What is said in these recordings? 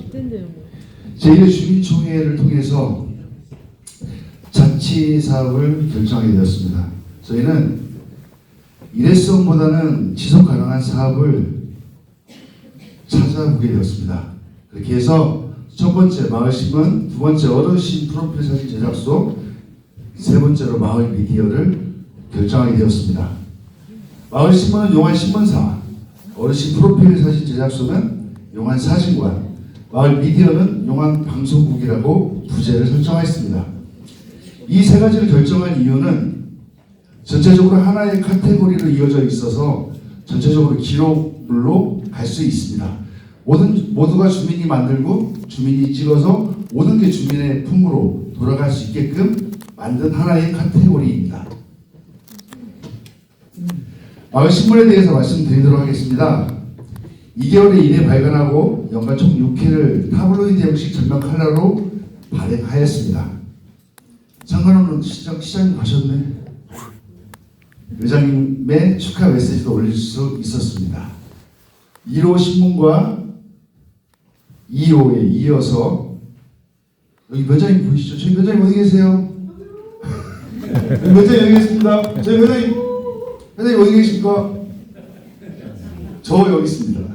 10대인데요. 뭐. 제1회 주민총회를 통해서 자치 사업을 결정하게 되었습니다. 저희는 일회성보다는 지속 가능한 사업을 찾아보게 되었습니다. 그렇게 해서 첫 번째 마을 신문, 두 번째 어르신 프로필 사진 제작소, 세 번째로 마을 미디어를 결정하게 되었습니다. 마을 신문은 용한 신문사, 어르신 프로필 사진 제작소는 용한 사진관, 마을 미디어는 용한 방송국이라고 부제를 설정하였습니다. 이 세 가지를 결정한 이유는 전체적으로 하나의 카테고리로 이어져 있어서 전체적으로 기록물로 갈 수 있습니다. 모든 모두가 주민이 만들고 주민이 찍어서 모든 게 주민의 품으로 돌아갈 수 있게끔 만든 하나의 카테고리입니다. 마을 신문에 대해서 말씀드리도록 하겠습니다. 2개월 이내 발간하고 연간 총 6회를 타블로이드 형식 전면 칼라로 발행하였습니다. 상관없는 시장, 시장님 가셨네. 회장님의 축하 메시지도 올릴 수 있었습니다. 1호 신문과 2호에 이어서 여기 회장님 보이시죠? 저희 회장님 어디 계세요? 회장님 여기 계십니다. 저희 회장님 회장님 어디 계십니까? 저 여기 있습니다.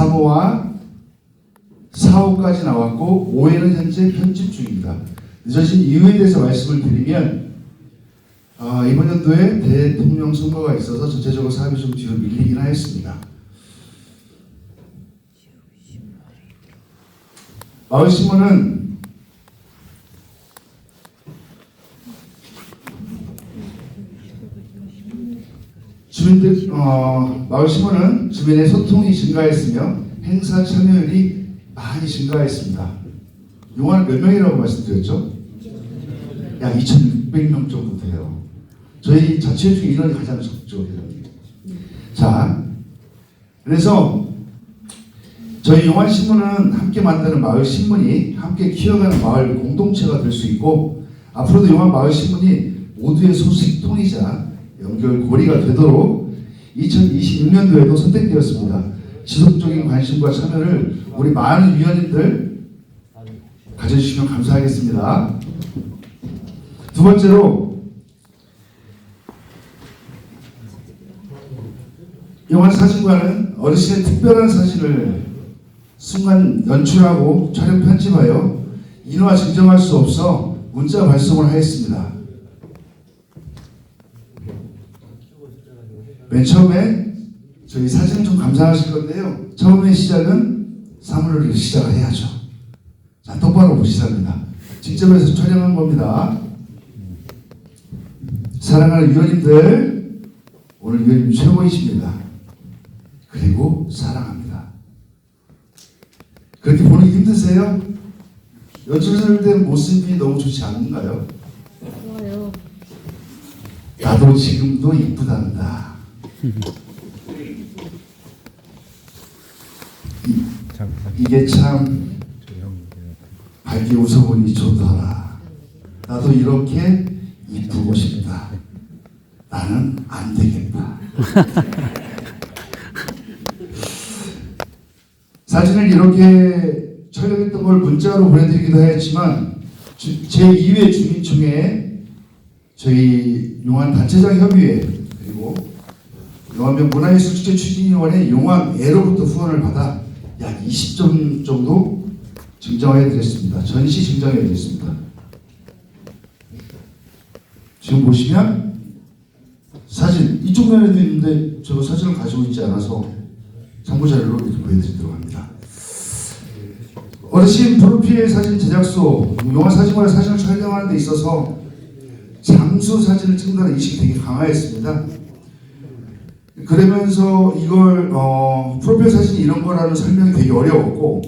3호와 4호까지 나왔고 5회는 현재 편집 중입니다. 늦어진 이유에 대해서 말씀을 드리면 아, 이번 연도에 대통령 선거가 있어서 전체적으로 사업이 좀 뒤로 밀리긴 하였습니다. 마을신문은 주민들 어, 마을 신문은 주민의 소통이 증가했으며 행사 참여율이 많이 증가했습니다. 용화는 몇 명이라고 말씀드렸죠? 약 2,600명 정도 돼요. 저희 자체 중에 인원이 가장 적죠. 자, 그래서 저희 용환 신문은 함께 만드는 마을 신문이 함께 키워가는 마을 공동체가 될 수 있고 앞으로도 용환 마을 신문이 모두의 소식통이자 연결고리가 되도록 2026년도에도 선택되었습니다. 지속적인 관심과 참여를 우리 많은 위원님들 가져주시면 감사하겠습니다. 두 번째로 용한 사진관은 어르신의 특별한 사진을 순간 연출하고 촬영 편집하여 인화 증정할 수 없어 문자 발송을 하였습니다. 맨 처음에 저희 사진 좀 감상하실 건데요. 처음에 시작은 사물을 시작을 해야죠. 자, 똑바로 보시랍니다. 직접 해서 촬영한 겁니다. 사랑하는 위원님들, 오늘 위원님 최고이십니다. 그리고 사랑합니다. 그렇게 보기 힘드세요? 연출할 때 모습이 너무 좋지 않은가요? 좋아요. 나도 지금도 이쁘단다. 이, 이게 참 밝게 웃어보니 좋더라. 나도 이렇게 이쁘고 싶다. 나는 안 되겠다. 사진을 이렇게 촬영했던 걸 문자로 보내드리기도 했지만 주- 제2회 주민총회 저희 용안 단체장 협의회 용안면 문화예술축제 추진위원회 용안애로부터 후원을 받아 약 20점 정도 증정해 드렸습니다. 전시 증정해 드렸습니다. 지금 보시면 사진 이쪽 면에도 있는데 저 사진을 가지고 있지 않아서 참고 자료로 이렇게 보여드리도록 합니다. 어르신 프로필 사진 제작소 용화 사진관에 사진을 촬영하는 데 있어서 장수 사진을 찍는다는 인식이 되게 강화했습니다. 그러면서 이걸 어, 프로필 사진이 이런 거라는 설명이 되게 어려웠고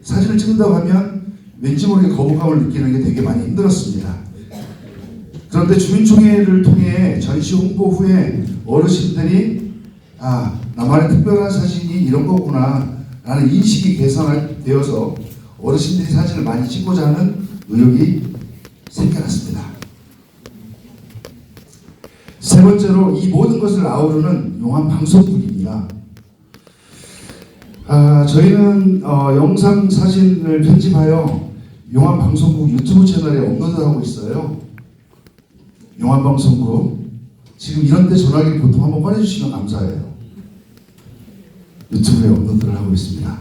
사진을 찍는다고 하면 왠지 모르게 거부감을 느끼는 게 되게 많이 힘들었습니다. 그런데 주민총회를 통해 전시 홍보 후에 어르신들이 아 나만의 특별한 사진이 이런 거구나 라는 인식이 개선되어서 어르신들이 사진을 많이 찍고자 하는 의욕이 생겨났습니다. 세 번째로 이 모든 것을 아우르는 용한 방송국입니다. 아, 저희는 어, 영상 사진을 편집하여 용한 방송국 유튜브 채널에 업로드하고 있어요. 용한 방송국 지금 이런 데 전화기 보통 한번 꺼내주시면 감사해요. 유튜브에 업로드를 하고 있습니다.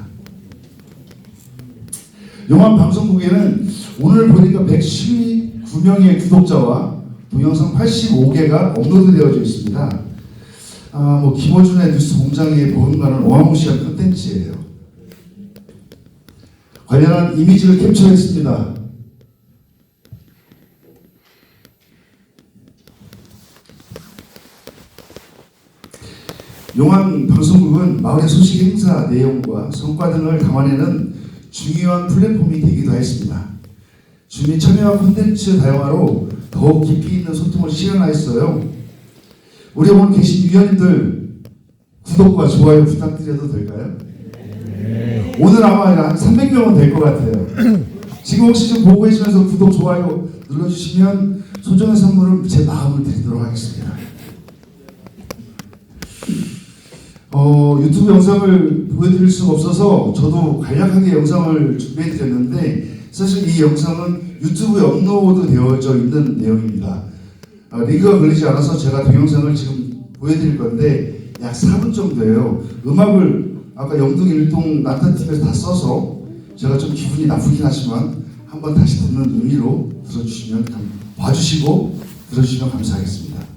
용한 방송국에는 오늘 보니까 119명의 구독자와 동영상 85개가 업로드되어져 있습니다. 아, 뭐 김어준의 뉴스 공장에 보는가는 어마무시한 컨텐츠예요. 관련한 이미지를 캡처했습니다. 용한 방송국은 마을의 소식 행사 내용과 성과 등을 담아내는 중요한 플랫폼이 되기도 했습니다. 주민 참여와 콘텐츠 다양화로 더욱 깊이 있는 소통을 실현하였어요. 우리 오늘 계신 위원님들 구독과 좋아요 부탁드려도 될까요? 오늘 아마 한 300명은 될 것 같아요. 지금 혹시 좀 보고 계시면서 구독, 좋아요 눌러주시면 소정의 선물은 제 마음을 드리도록 하겠습니다. 어, 유튜브 영상을 보여드릴 수가 없어서 저도 간략하게 영상을 준비해드렸는데 사실 이 영상은 유튜브에 업로드 되어져 있는 내용입니다. 어, 링크가 걸리지 않아서 제가 동영상을 지금 보여드릴 건데 약 4분 정도예요. 음악을 아까 영등 일동 난타팀에서 다 써서 제가 좀 기분이 나쁘긴 하지만 한번 다시 듣는 의미로 들어주시면 감- 봐주시고 들어주시면 감사하겠습니다.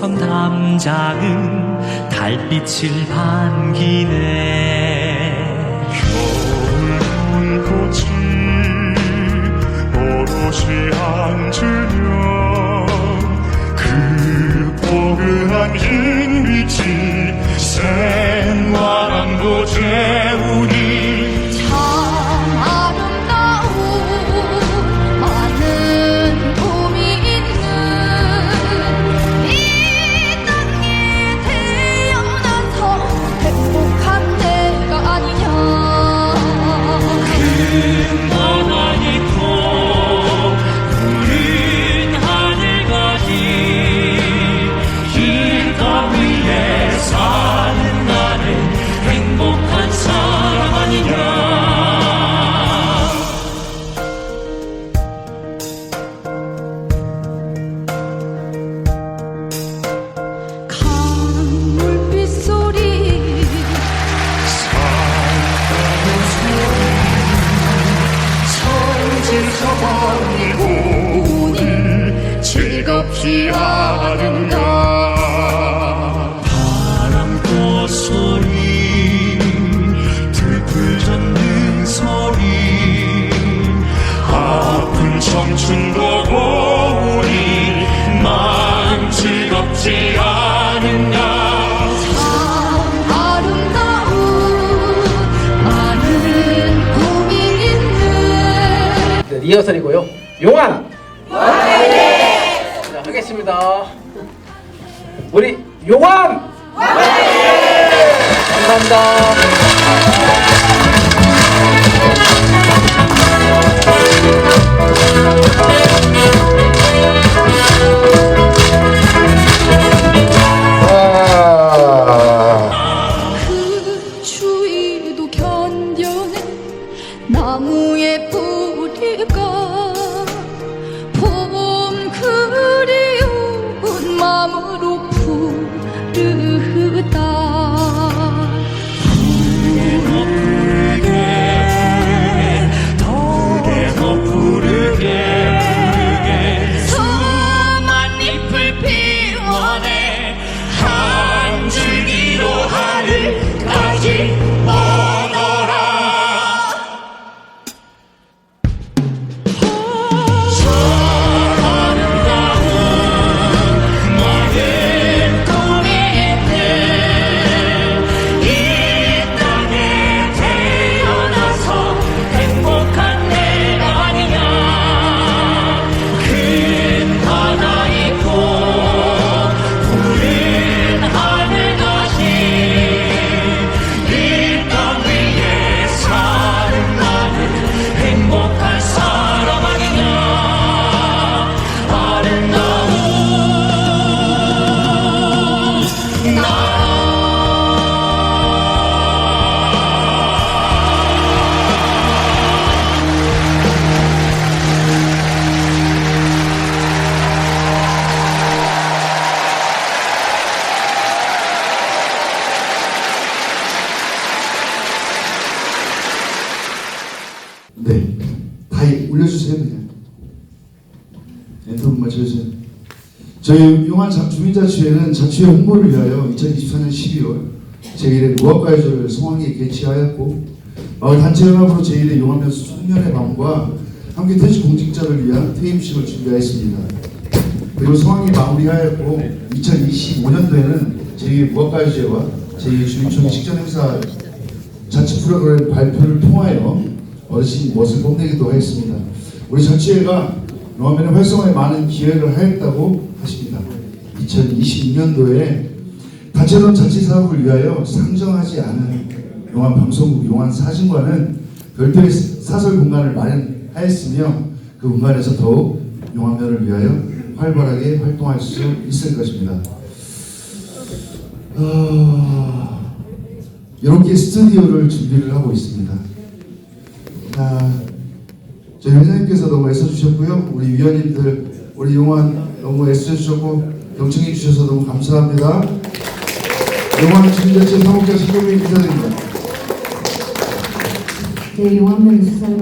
선 담장은 달빛을 반기네. 겨울은 꽃이 오롯이 앉으며 그 포근한 흰빛이 생 않은가 바람꽃 소리 들풀 젓는 소리. 청춘도 고우니 마음 즐겁지 않느냐. 참 아름다운 많은 꿈이 있는 네, 리허설이고요. 용 하겠습니다. 우리 용환. 감사합니다. 네, 다 올려주세요 그냥. 엔터 맞춰주세요. 저희 용한 자- 주민자치회는 자치회 홍보를 위하여 2024년 12월 제1회 무학가요제를 성황리에 개최하였고 마을 단체 연합으로 제1회 용하면 송년의 밤과 함께 퇴직 공직자를 위한 퇴임식을 준비하였습니다. 그리고 성황리 마무리하였고 2025년도에는 제2회 무학가요제와 제2회 주민총회 직전 행사 자치 프로그램 발표를 통하여 어르신 멋을 뽐내기도 하였습니다. 우리 자치회가 영화면의 활성화에 많은 기여를 하였다고 하십니다. 2026년도에 다채로운 자치 사업을 위하여 상정하지 않은 용한 방송국 용한 사진관은 별도의 사설 공간을 마련하였으며 그 공간에서 더욱 용화면을 위하여 활발하게 활동할 수 있을 것입니다. 어... 이렇게 스튜디오를 준비를 하고 있습니다. 아, 저희 회장님께서 너무 애써주셨고요. 우리 위원님들, 우리 용환 너무 애써주셨고 경청해 주셔서 너무 감사합니다. 용환 주민자치 사목자 신경민 인사드립니다. 제 용암면 수사를